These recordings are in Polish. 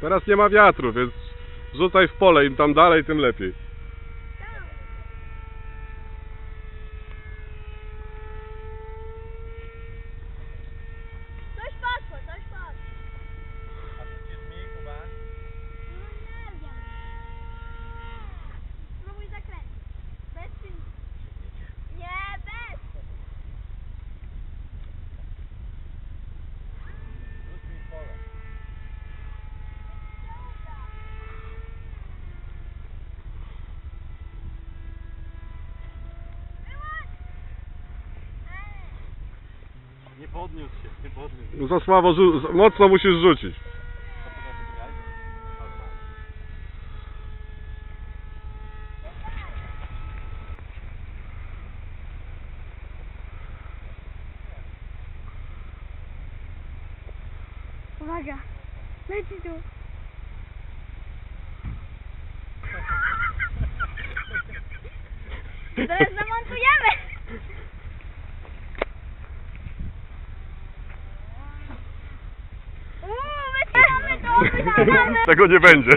Teraz nie ma wiatru, więc rzucaj w pole, im tam dalej, tym lepiej. Coś poszło, coś poszło. A rzucisz mi, Kuba? No nie wiem. Spróbuj zakręcić. Bez silnika. Nie, bez. Rzuć mi w pole. Nie podniósł się, nie podniósł. Za słabo, rzu- mocno musisz rzucić. Uwaga. Leci tu. Zaraz zamontujemy. Tego nie będzie.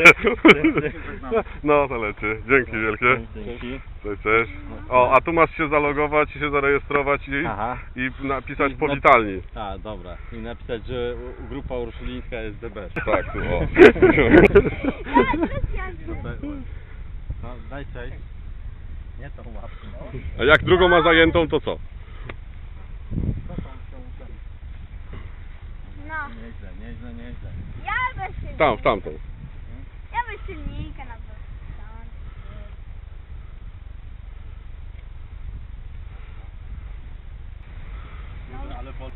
No, to leci. Dzięki wielkie. Dzięki. Cześć, cześć. O, a tu masz się zalogować i się zarejestrować i, Aha. i napisać I po nap- witalni. A, dobra. I napisać, że u- grupa urszulińska jest the best. Tak, tu o. Super. No, daj cześć. Nie tą łapkę. No. A jak drugą ma zajętą, to co? No, Nieźle, nieźle, nieźle. ja bez silnika. Tam, w tamtą. Ja bez silnika na to. Kurde, ale po...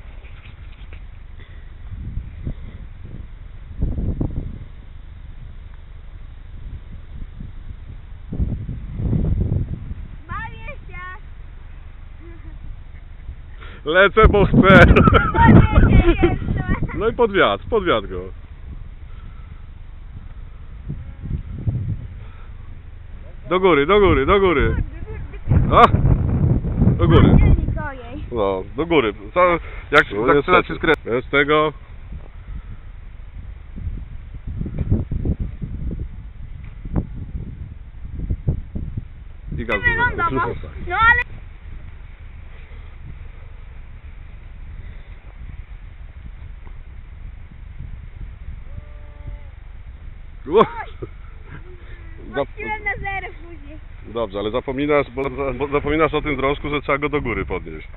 Bawię się. Lecę, bo chcę. Bawię się jeszcze. No i pod wiatr, pod wiatr go. Do góry, do góry, do góry. A? Do góry. No, do góry. Co, jak No, tak niestety. się skręca. Bez tego. I gaz no. No ale... Wróciłem na zero później. Dobrze, ale zapominasz, bo, bo zapominasz o tym drążku, że trzeba go do góry podnieść.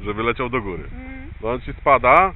Żeby leciał do góry. Mm. No on ci spada,